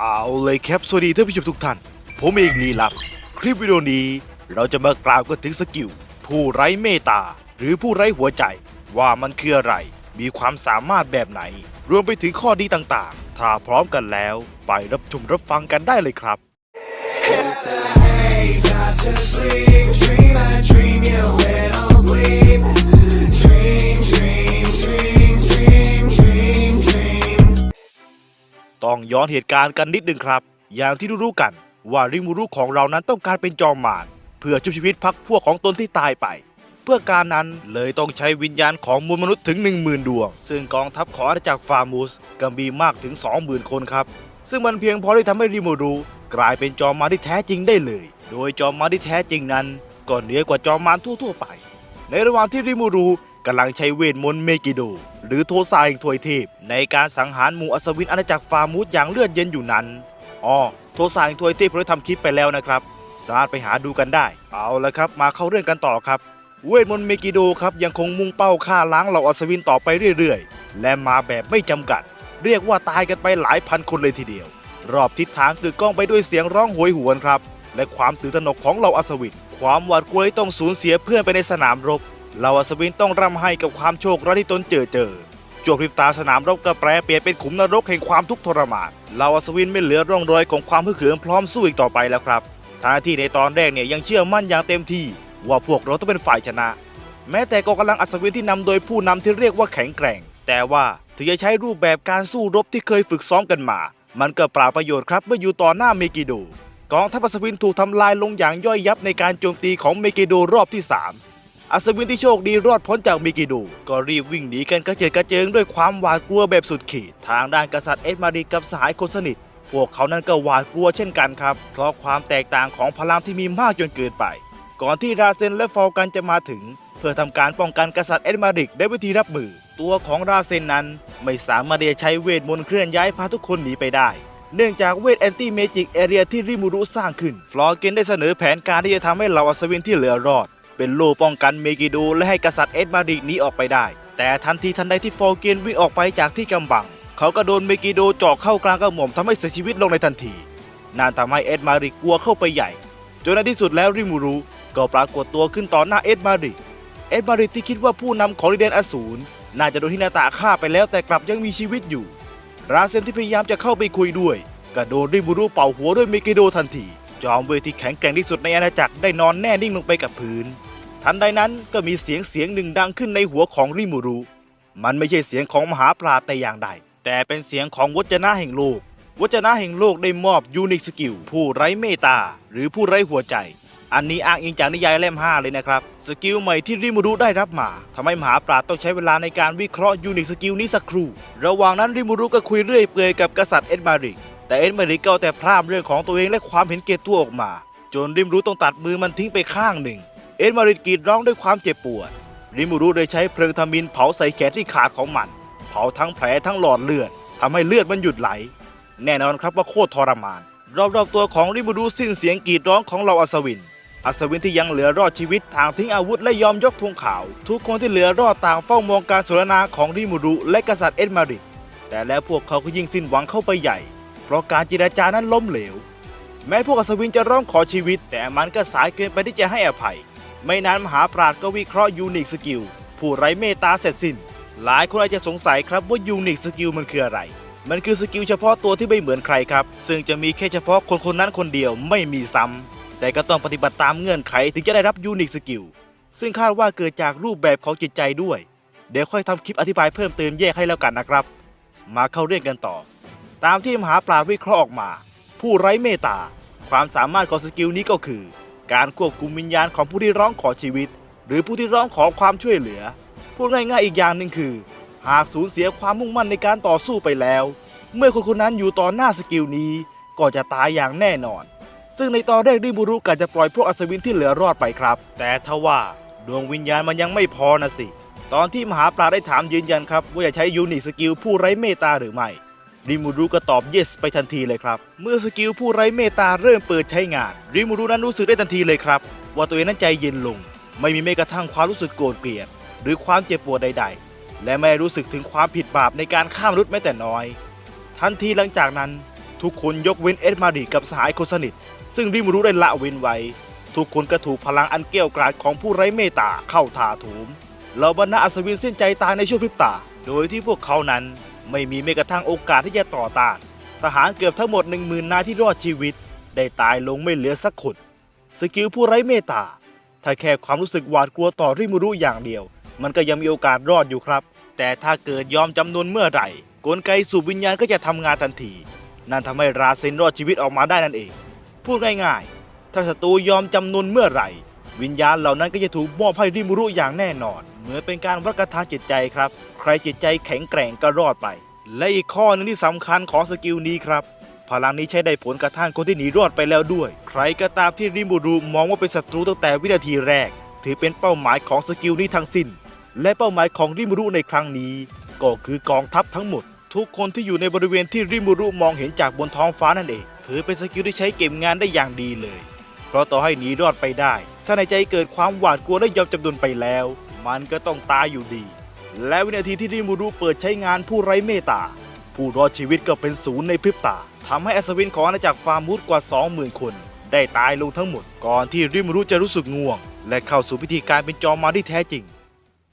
เอาเลยครับสวัสดีท่านผู้ชมทุกท่าน ผมเองลีลับ คลิปวิดีโอนี้เราจะมากล่าวกันถึงสกิล ผู้ไร้เมตตา หรือผู้ไร้หัวใจ ว่ามันคืออะไร มีความสามารถแบบไหน รวมไปถึงข้อดีต่างๆ ถ้าพร้อมกันแล้ว ไปรับชมรับฟังกันได้เลยครับ ต้องย้อนเหตุการณ์กันนิดนึงครับ อย่างที่รู้ๆกัน ว่าริมูรุของเรานั้นต้องการเป็นจอมมารเพื่อชุบชีวิตพักพวกของตนที่ตายไป เพื่อการนั้นเลยต้องใช้วิญญาณของมวลมนุษย์ถึง 10,000 ดวง ซึ่งกองทัพของอาณาจักรฟาร์มูสก็มีมากถึง 20,000 คนครับ ซึ่งมันเพียงพอที่ทำให้ริมูรุกลายเป็นจอมมารที่แท้จริงได้เลย โดยจอมมารที่แท้จริงนั้นก็เหนือกว่าจอมมารทั่วๆไป ในระหว่างที่ริมูรุ กำลังใช้เวทมนต์เมกิโด หรือโทซาแห่งถวยเทพ ในการสังหารหมู่อัศวินอาณาจักรฟาร์มูสอย่างเลือดเย็นอยู่นั้นอ๋อโทซาแห่งถวยเทพเราได้ทำคลิปไปแล้วนะครับ สามารถไปหาดูกันได้ เอาละครับ มาเข้าเรื่องกันต่อครับ เวทมนต์เมกิโดครับยังคงมุ่งเป้าฆ่าล้างเหล่าอัศวินต่อไปเรื่อยๆ และมาแบบไม่จำกัด เรียกว่าตายกันไปหลายพันคนเลยทีเดียว รอบทิศทางคือกล้องไปด้วยเสียงร้องโหยหวนครับและความตื่นตระหนกของเหล่าอัศวินความหวาดกลัวที่ต้องสูญเสียเพื่อนไปในสนามรบ เหล่าอัศวินต้องร่ำไห้กับความโชคร้ายที่ตนเจอเจอจวบพริบตาสนามรบก็แปรเปลี่ยนเป็นขุมนรกแห่งความทุกข์ทรมานเหล่าอัศวินไม่เหลือร่องรอยของความฮึกเหิมพร้อมสู้อีกต่อไปแล้วครับทางที่ในตอนแรกเนี่ยยังเชื่อมั่นอย่างเต็มที่ ว่าพวกเราต้องเป็นฝ่ายชนะ แม้แต่กองกำลังอัศวินที่นำโดยผู้นำที่เรียกว่าแข็งแกร่ง แต่ว่าถึงจะใช้รูปแบบการสู้รบที่เคยฝึกซ้อมกันมา มันก็เปล่าประโยชน์ครับเมื่ออยู่ต่อหน้าเมกิโดกองทัพอัศวินถูกทำลายลงอย่างย่อยยับในการโจมตีของเมกิโดรอบที่3 อัศวินที่โชคดีรอดพ้นจากเมกิโดก็รีบวิ่งหนีกันกระเจิดกระเจิงด้วยความหวาดกลัวแบบสุดขีด ทางด้านกษัตริย์เอ็ดมาริกับสหายคนสนิท พวกเขานั้นก็หวาดกลัวเช่นกันครับ เพราะความแตกต่างของพลังที่มีมากจนเกินไป ก่อนที่ราเซนและฟอลกันจะมาถึง เพื่อทำการป้องกันกษัตริย์เอ็ดมาริกได้วิธีรับมือ ตัวของราเซนนั้นไม่สามารถจะใช้เวทมนต์เคลื่อนย้ายพาทุกคนหนีไปได้เนื่องจากเวทแอนตี้เมจิกแอเรียที่ริมูรุสร้างขึ้น ฟลอเกนได้เสนอแผนการที่จะทำให้เหล่าอัศวินที่เหลือรอด เป็นโล่ป้องกันเมกิโดและให้กษัตริย์เอ็ดมาริกหนีออกไปได้ แต่ทันทีทันใดที่ฟอร์เกนวิ่งออกไปจากที่กำบัง เขาก็โดนเมกิโดเจาะเข้ากลางกระหม่อมทำให้เสียชีวิตลงในทันทีนั่นทำให้เอ็ดมาริกกลัวเข้าไปใหญ่จนในที่สุดแล้วริมูรุก็ปรากฏตัวขึ้นต่อหน้าเอ็ดมาริกเอ็ดมาริกที่คิดว่าผู้นำของดิเดนอสูรน่าจะโดนที่นาตาฆ่าไปแล้วแต่กลับยังมีชีวิตอยู่ ราเซนที่พยายามจะเข้าไปคุยด้วยก็โดนริมูรุเป่าหัวด้วยเมกิโดทันที จอมเวทที่แข็งแกร่งที่สุดในอาณาจักรได้นอนแน่นิ่งลงไปกับพื้น ทันใดนั้นก็มีเสียงเสียงหนึ่งดังขึ้นในหัวของริมูรุ มันไม่ใช่เสียงของมหาปราแต่อย่างใด แต่เป็นเสียงของวจนะแห่งโลกวจนะแห่งโลกได้มอบยูนิคสกิลผู้ไร้เมตตาหรือผู้ไร้หัวใจ อันนี้อ้างอิงจากนิยายเล่ม 5 เลยนะครับ สกิลใหม่ที่ริมูรุได้รับมาทำให้มหาปราต้องใช้เวลาในการวิเคราะห์ยูนิคสกิลนี้สักครู่ ระหว่างนั้นริมูรุก็คุยเรื่อยเปื่อยกับกษัตริย์เอ็ดมาริก แต่เอ็ดมาริกก็เอาแต่พร่ำเรื่องของตัวเองและความเห็นเกตตัวออกมา จนริมูรุต้องตัดมือมันทิ้งไปข้างหนึ่ง เอ็ดมาริกกรีดร้องด้วยความเจ็บปวด ริมูรุได้ใช้เพลิงทามินเผาใส่แขนที่ขาดของมัน เผาทั้งแผลทั้งหลอดเลือดทำให้เลือดมันหยุดไหล แน่นอนครับว่าโคตรทรมาน รอบๆตัวของริมูรุสิ้นเสียงกรีดร้องของเหล่าอัศวิน อัศวินที่ยังเหลือรอดชีวิตทางทิ้งอาวุธและยอมยกธงขาว ทุกคนที่เหลือรอดต่างเฝ้ามองการสนทนาของริมูรุและกษัตริย์เอ็ดมาริกแต่แล้วพวกเขาก็ยิ่งสิ้นหวังเข้าไปใหญ่ เพราะการเจรจานั้นล้มเหลว แม้พวกอัศวินจะร้องขอชีวิต แต่มันก็สายเกินไปที่จะให้อภัย ไม่นานมหาปราชญ์ก็วิเคราะห์ยูนิคสกิลผู้ไร้เมตตาเสร็จสิ้น หลายคนอาจจะสงสัยครับว่ายูนิคสกิลมันคืออะไร มันคือสกิลเฉพาะตัวที่ไม่เหมือนใครครับ ซึ่งจะมีแค่เฉพาะคนคนนั้นคนเดียวไม่มีซ้ำแต่ก็ต้องปฏิบัติตามเงื่อนไขถึงจะได้รับยูนิคสกิลซึ่งคาดว่าเกิดจากรูปแบบของจิตใจด้วย เดี๋ยวค่อยทำคลิปอธิบายเพิ่มเติมแยกให้แล้วกันนะครับ มาเข้าเรื่องกันต่อ ตามที่มหาปราวิเคราะห์ออกมา ผู้ไร้เมตตาความสามารถของสกิลนี้ก็คือ การควบคุมวิญญาณของผู้ที่ร้องขอชีวิต หรือผู้ที่ร้องขอความช่วยเหลือ พูดง่ายๆอีกอย่างหนึ่งคือ หากสูญเสียความมุ่งมั่นในการต่อสู้ไปแล้ว เมื่อคนคนนั้นอยู่ต่อหน้าสกิลนี้ ก็จะตายอย่างแน่นอน ซึ่งในตอนแรกริบูรุกะจะปล่อยพวกอัศวินที่เหลือรอดไปครับ แต่ทว่าดวงวิญญาณมันยังไม่พอนะสิ ตอนที่มหาปราได้ถามยืนยันครับว่าจะใช้ยูนิคสกิลผู้ไร้เมตตาหรือไม่ ริมูรุก็ตอบ yes ไปทันทีเลยครับ เมื่อสกิลผู้ไร้เมตตาเริ่มเปิดใช้งาน ริมูรุนั้นรู้สึกได้ทันทีเลยครับ ว่าตัวเองนั้นใจเย็นลง ไม่มีแม้กระทั่งความรู้สึกโกรธเกลียด หรือความเจ็บปวดใด ๆ และไม่รู้สึกถึงความผิดบาปในการฆ่ามนุษย์แม้แต่น้อย ทันทีหลังจากนั้น ทุกคนยกเว้นเอ็ดมาริกับสหายคนสนิท ซึ่งริมูรุได้ละเว้นไว้ ทุกคนก็ถูกพลังอันเกรี้ยวกราดของผู้ไร้เมตตาเข้าถาโถมเหล่าบรรดาอัศวินเส้นใจตายในช่วงพริบตา โดยที่พวกเขานั้น ไม่มีแม้กระทั่งโอกาสที่จะต่อต้าน ทหารเกือบทั้งหมดหนึ่งหมื่นนายที่รอดชีวิต ได้ตายลงไม่เหลือสักคนสกิลผู้ไร้เมตตา ถ้าแค่ความรู้สึกหวาดกลัวต่อริมูรุอย่างเดียว มันก็ยังมีโอกาสรอดอยู่ครับ แต่ถ้าเกิดยอมจำนวนเมื่อไหร่ กลไกสูบวิญญาณก็จะทำงานทันที นั่นทำให้ราเซนรอดชีวิตออกมาได้นั่นเอง พูดง่ายๆ ถ้าศัตรูยอมจำนวนเมื่อไหร่ วิญญาณเหล่านั้นก็จะถูกมอบให้ริมูรุอย่างแน่นอน เหมือนเป็นการวัดกระทาจิตใจครับ ใครจิตใจแข็งแกร่งก็รอดไป และอีกข้อหนึงที่สำคัญของสกิลนี้ครับ พลังนี้ใช้ได้ผลกระทั่งคนที่หนีรอดไปแล้วด้วย ใครก็ตามที่ริมูรุมองว่าเป็นศัตรูตั้งแต่วินาทีแรก ถือเป็นเป้าหมายของสกิลนี้ทั้งสิ้น และเป้าหมายของริมูรุในครั้งนี้ ก็คือกองทัพทั้งหมด ทุกคนที่อยู่ในบริเวณที่ริมูรุมองเห็นจากบนท้องฟ้านั่นเอง ถือเป็นสกิลที่ใช้เก็บงานได้อย่างดีเลย เพราะต่อให้หนีรอดไปได้ ถ้าในใจเกิดความหวาดกลัวและยอมจำนนไปแล้ว มันก็ต้องตายอยู่ดี และวินาทีที่ริมูรุเปิดใช้งานผู้ไร้เมตตา ผู้รอดชีวิตก็เป็นศูนย์ในพริบตาทำให้อัศวินของอาณาจักรฟาร์มูดกว่า 20,000 คน ได้ตายลงทั้งหมด ก่อนที่ริมูรุจะรู้สึกง่วง และเข้าสู่พิธีการเป็นจอมมารที่แท้จริง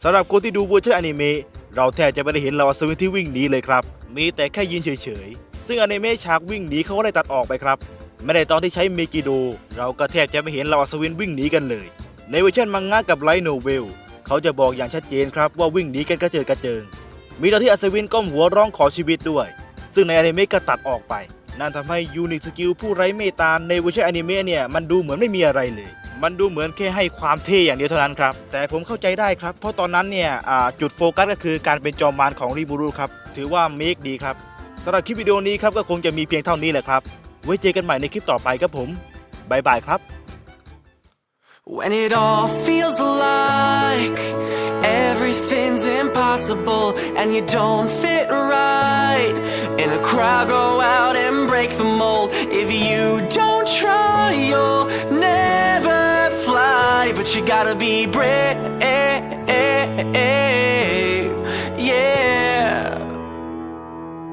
สำหรับคนที่ดูเวอร์ชันอนิเมะเราแทบจะไม่ได้เห็นเหล่าอัศวินที่วิ่งหนีเลยครับ มีแต่แค่ยืนเฉยๆ ซึ่งอนิเมะฉากวิ่งหนีเขาก็ได้ตัดออกไปครับ ไม่ได้ตอนที่ใช้เมกิโด เราก็แทบจะไม่เห็นเหล่าอัศวินวิ่งหนีกันเลย ในเวอร์ชันมังงะกับไลท์โนเวลเขาจะบอกอย่างชัดเจนครับว่าวิ่งหนีกันกระเจิดกระเจิง มีตอนที่อัศวินก้มหัวร้องขอชีวิตด้วย ซึ่งในอนิเมะก็ตัดออกไป นั่นทำให้ยูนิคสกิลผู้ไร้เมตตาในเวอร์ชันอนิเมะเนี่ยมันดูเหมือนไม่มีอะไรเลยมันดูเหมือนแค่ให้ความเท่อย่างเดียวเท่านั้นครับ แต่ผมเข้าใจได้ครับ เพราะตอนนั้นเนี่ยจุดโฟกัสก็คือการเป็นจอมมารของริบูรุครับ ถือว่าเมคดีครับสำหรับคลิปวิดีโอนี้ครับก็คงจะมีเพียงเท่านี้แหละครับ ไว้เจอกันใหม่ในคลิปต่อไปครับผมบายบายครับ When it all feels like everything's impossible and you don't fit right in a crowd, go out and break the mold. If you don't try, you'll never fly. But you gotta be brave.